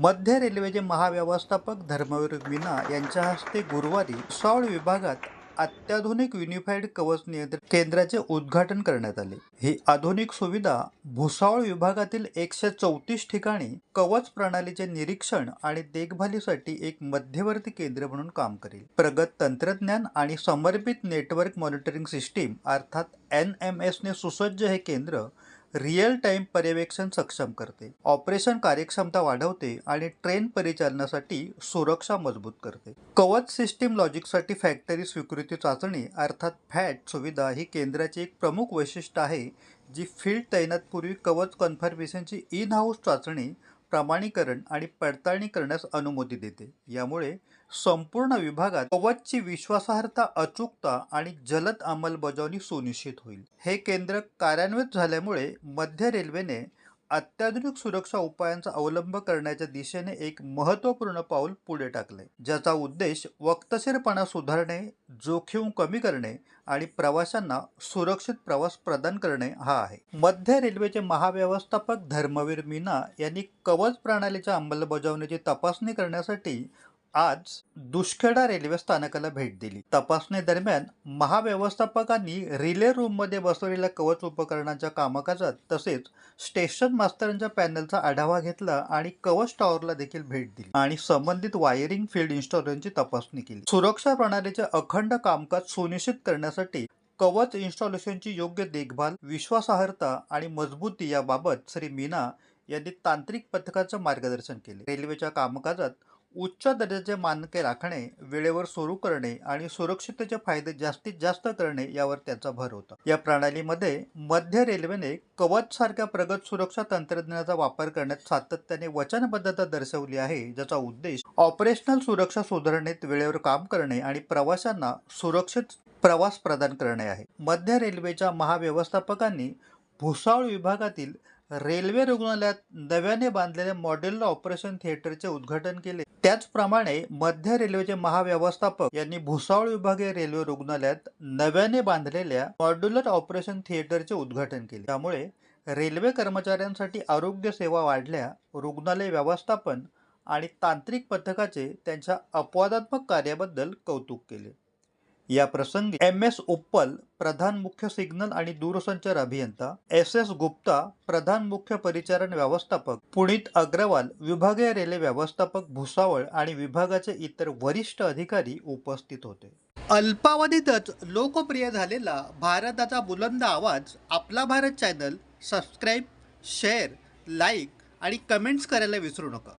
मध्य रेल्वेचे महाव्यवस्थापक धर्मवीर मीना यांच्या हस्ते गुरुवारी सौळ विभागात अत्याधुनिक युनिफाईड कवच नियंत्रण केंद्राचे उद्घाटन करण्यात आले. ही आधुनिक सुविधा भुसावळ विभागातील एकशे चौतीस ठिकाणी कवच प्रणालीचे निरीक्षण आणि देखभालीसाठी एक मध्यवर्ती केंद्र म्हणून काम करेल. प्रगत तंत्रज्ञान आणि समर्पित नेटवर्क मॉनिटरिंग सिस्टीम अर्थात एन एम एसने सुसज्ज हे केंद्र रिअल टाइम पर्यवेक्षण सक्षम करते. ऑपरेशन कार्यक्षमता वाढवते आणि ट्रेन परिचालनासाठी सुरक्षा मजबूत करते. कवच सिस्टीम लॉजिकसाठी फॅक्टरी स्वीकृती चाचणी अर्थात फॅट सुविधा ही केंद्राची एक प्रमुख वैशिष्ट्य आहे जी फील्ड तैनातपूर्वी कवच कन्फर्मेशनची इन हाऊस चाचणी प्रमाणीकरण आणि पडताळणी करण्यास अनुमती देते. यामुळे संपूर्ण विभागात कवचची विश्वासार्हता अचूकता आणि जलद अंमलबजावणी सुनिश्चित होईल. हे केंद्र कार्यान्वित झाल्यामुळे मध्य रेल्वेने अत्याधुनिक सुरक्षा उपायांचा अवलंब करण्याच्या दिशेने एक महत्त्वपूर्ण पाऊल पुढे टाकले ज्याचा उद्देश वक्तशीरपणा सुधारणे जोखीम कमी करणे आणि प्रवाशांना सुरक्षित प्रवास प्रदान करणे हा आहे. मध्य रेल्वेचे महाव्यवस्थापक धर्मवीर मीना यांनी कवच प्रणालीच्या अंमलबजावणीची तपासणी करण्यासाठी आज दुष्खेडा रेल्वे स्थानकाला भेट दिली. तपासणी दरम्यान महाव्यवस्थापकांनी रिले रूममध्ये बसवलेल्या कवच उपकरणांच्या कामकाजात तसेच स्टेशन मास्तरांच्या पॅनलचा आढावा घेतला आणि कवच टॉवरला देखील भेट दिली आणि संबंधित वायरिंग फील्ड इन्स्टॉलरची तपासणी केली. सुरक्षा प्रणालीचे अखंड कामकाज सुनिश्चित करण्यासाठी कवच इन्स्टॉलेशनची योग्य देखभाल विश्वासार्हता आणि मजबूती याबाबत श्री मीना यांनी तांत्रिक पथकाचं मार्गदर्शन केले. रेल्वेच्या कामकाजात उच्च दर्जाचे मानके राखणे वेळेवर सुरू करणे आणि सुरक्षिततेचे फायदे जास्तीत जास्त करणे यावर त्याचा भर होता. या प्रणालीमध्ये मध्य रेल्वेने कवच सारख्या प्रगत सुरक्षा तंत्रज्ञानाचा वापर करण्यात सातत्याने वचनबद्धता दर्शवली आहे ज्याचा उद्देश ऑपरेशनल सुरक्षा सुधारणेत वेळेवर काम करणे आणि प्रवाशांना सुरक्षित प्रवास प्रदान करणे आहे. मध्य रेल्वेच्या महाव्यवस्थापकांनी भुसावळ विभागातील रेल्वे रुग्णालयात नव्याने बांधलेल्या मॉड्युलर ऑपरेशन थिएटरचे उद्घाटन केले. त्याचप्रमाणे मध्य रेल्वेचे महाव्यवस्थापक यांनी भुसावळ विभागीय रेल्वे रुग्णालयात नव्याने बांधलेल्या मॉड्युलर ऑपरेशन थिएटरचे उद्घाटन केले. त्यामुळे रेल्वे कर्मचाऱ्यांसाठी आरोग्य सेवा वाढल्या रुग्णालय व्यवस्थापन आणि तांत्रिक पथकाचे त्यांच्या अपवादात्मक कार्याबद्दल कौतुक केले. या प्रसंगी एम एस उप्पल प्रधान मुख्य सिग्नल आणि दूरसंचार अभियंता एस एस गुप्ता प्रधान मुख्य परिचारण व्यवस्थापक पुनीत अग्रवाल विभागीय रेल्वे व्यवस्थापक भुसावळ आणि विभागाचे इतर वरिष्ठ अधिकारी उपस्थित होते. अल्पावधीतच लोकप्रिय झालेला भारताचा बुलंद आवाज आपला Bharat channel subscribe share like आणि कमेंट्स करायला विसरू नका.